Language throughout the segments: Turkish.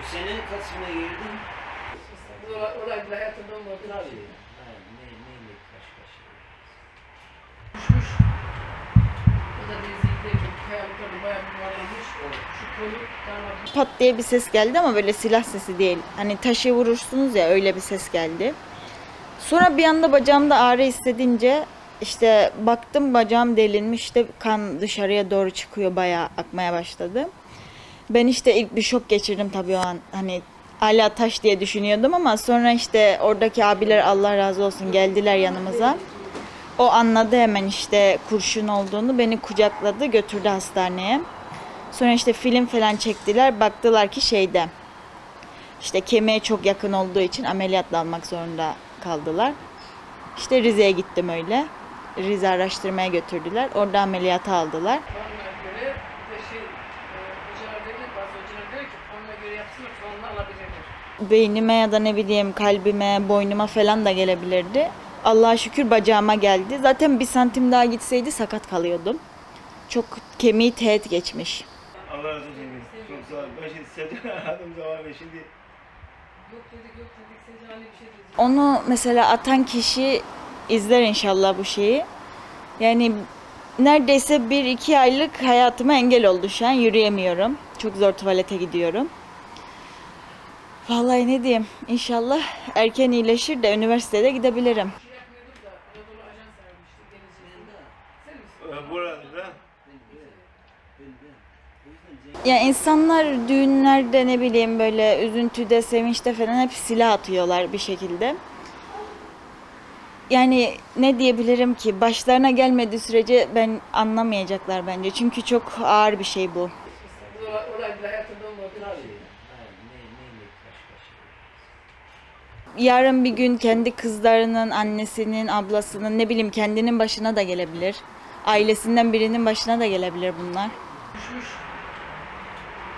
Bu senin kaçına girdin? Olayla hayatımda olmadı. Tabii. Aynen. Ne, neyle kaç kaç. Düşmüş. O da denizde kayalıkları bayağı bir varmış. Şu kolu darma. Pat diye bir ses geldi ama böyle silah sesi değil. Hani taşı vurursunuz ya öyle bir ses geldi. Sonra bir anda bacağımda ağrı hissedince işte baktım bacağım delinmiş de kan dışarıya doğru çıkıyor bayağı akmaya başladı. Ben işte ilk bir şok geçirdim tabii o an. Hani hala taş diye düşünüyordum ama sonra işte oradaki abiler Allah razı olsun geldiler yanımıza. O anladı hemen işte kurşun olduğunu beni kucakladı götürdü hastaneye. Sonra işte film falan çektiler. Baktılar ki şeyde işte kemiğe çok yakın olduğu için ameliyatla almak zorunda kaldılar. İşte Rize'ye gittim öyle. Rize araştırmaya götürdüler. Orada ameliyata aldılar. Puanını alabilirler. Beynime ya da ne bileyim kalbime, boynuma falan da gelebilirdi. Allah'a şükür bacağıma geldi. Zaten bir santim daha gitseydi sakat kalıyordum. Çok kemiği teğet geçmiş. Allah razı olsun. Çok sağ ol. Ben şimdi Secan aradım zamanında şimdi Yok dedik yok dedik Secani bir şey dedi. Onu mesela atan kişi izler inşallah bu şeyi. Yani neredeyse bir iki aylık hayatıma engel oldu şu an. Yürüyemiyorum. Çok zor tuvalete gidiyorum. Vallahi ne diyeyim. İnşallah erken iyileşir de üniversitede gidebilirim. Ya insanlar düğünlerde ne bileyim böyle üzüntüde, sevinçte falan hep silah atıyorlar bir şekilde. Yani ne diyebilirim ki başlarına gelmediği sürece ben anlamayacaklar bence. Çünkü çok ağır bir şey bu. Bu olay bile hayatında olmadı. bir şey. Yarın bir gün kendi kızlarının, annesinin, ablasının ne bileyim kendinin başına da gelebilir. Ailesinden birinin başına da gelebilir bunlar. Düşmüş.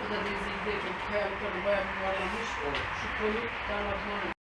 O da denize giderken kayalıkları bayağı yuvarlanmış. Şu kolu damatın